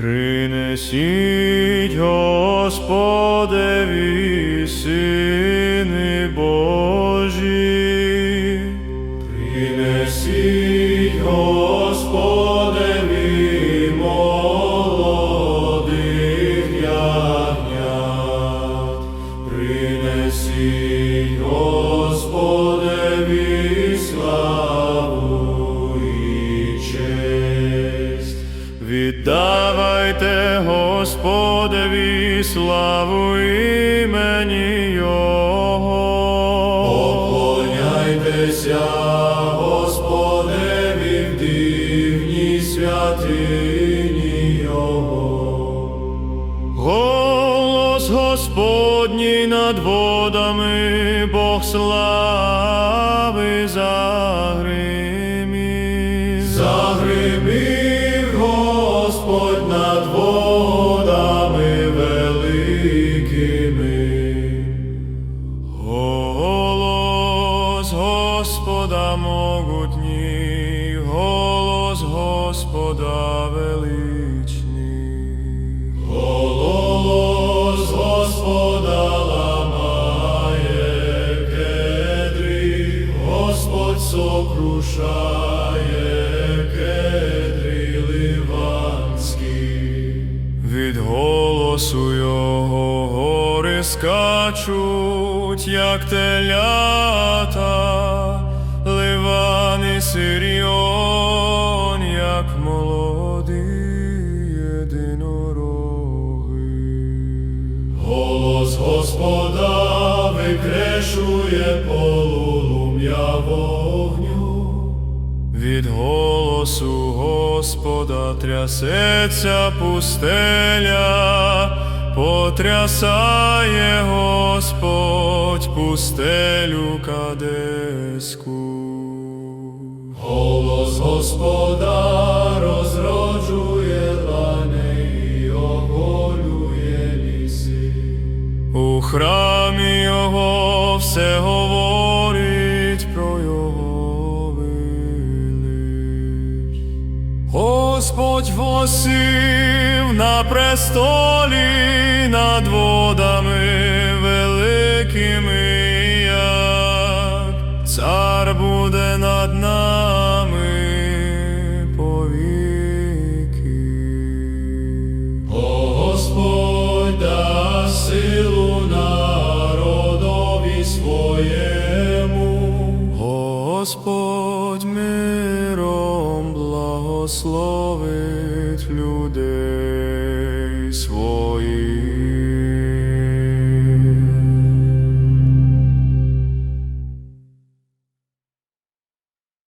Принесіть Господеві сини Божі, принесіть Господеві Віддавайте Господеві славу імені Його. Поклоняйтеся Господеві в дивній святині Його. Голос Господній над водами, Бог слави Господь над водами великими. Голос Господа могутній, голос Господа величний. Голос Господа ламає кедри, Господь сокрушає голосу його гори скачуть, як телята, ливани сиріон, як молоді єдинороги. Голос Господа викрешує полум'я Господа трясеться пустеля, потрясає Господь пустелю кадеську. Голос Господа розроджує лани і оголює ліси. У храмі його все говорить Восив на престолі над водами великими, як цар буде над нами повіки. О Господь дасть силу народові своєму. Господь миром благословить людей.